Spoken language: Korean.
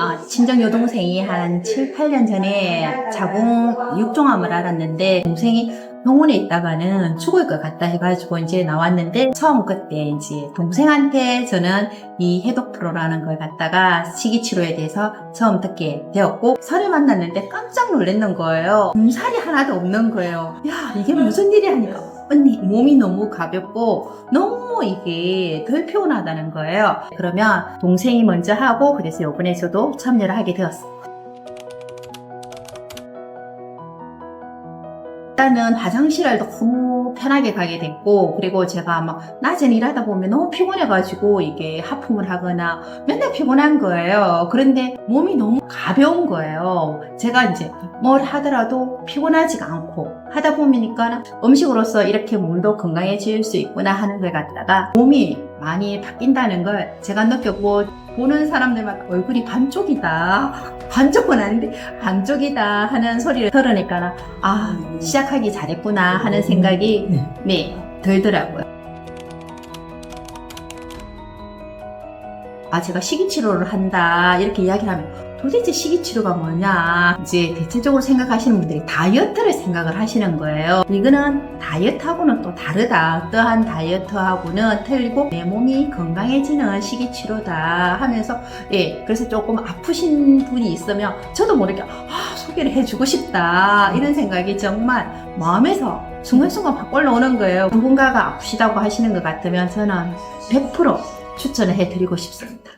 아, 친정 여동생이 한 7, 8년 전에 자궁 육종암을 알았는데 동생이 병원에 있다가는 죽을 것 같다 해가지고 이제 나왔는데 처음 그때 이제 동생한테 저는 이 해독 프로라는 걸 갖다가 시기 치료에 대해서 처음 듣게 되었고 설을 만났는데 깜짝 놀랐는 거예요. 살이 하나도 없는 거예요. 야 이게 무슨 일이 하니까 언니 몸이 너무 가볍고 너무 이게 덜 피곤하다는 거예요. 그러면 동생이 먼저 하고 그래서 이번에 저도 참여를 하게 되었어요. 일단은 화장실을 너무 편하게 가게 됐고 그리고 제가 막 낮엔 일하다 보면 너무 피곤해가지고 이게 하품을 하거나 맨날 피곤한 거예요. 그런데 몸이 너무 가벼운 거예요. 제가 이제 뭘 하더라도 피곤하지가 않고 하다 보니까 음식으로서 이렇게 몸도 건강해질 수 있구나 하는 걸 갖다가 몸이 많이 바뀐다는 걸 제가 느꼈고 보는 사람들마다 얼굴이 반쪽이다. 반쪽은 아닌데 반쪽이다 하는 소리를 들으니까 아 시작하기 잘했구나 하는 생각이 네 들더라고요. 아 제가 식이치료를 한다 이렇게 이야기하면 도대체 식이치료가 뭐냐? 이제 대체적으로 생각하시는 분들이 다이어트를 생각을 하시는 거예요. 이거는 다이어트하고는 또 다르다. 어떠한 다이어트하고는 틀리고 내 몸이 건강해지는 식이치료다 하면서 예 그래서 조금 아프신 분이 있으면 저도 모르게 아 소개를 해주고 싶다. 이런 생각이 정말 마음에서 순간순간 막 올라오는 거예요. 누군가가 아프시다고 하시는 것 같으면 저는 100% 추천을 해드리고 싶습니다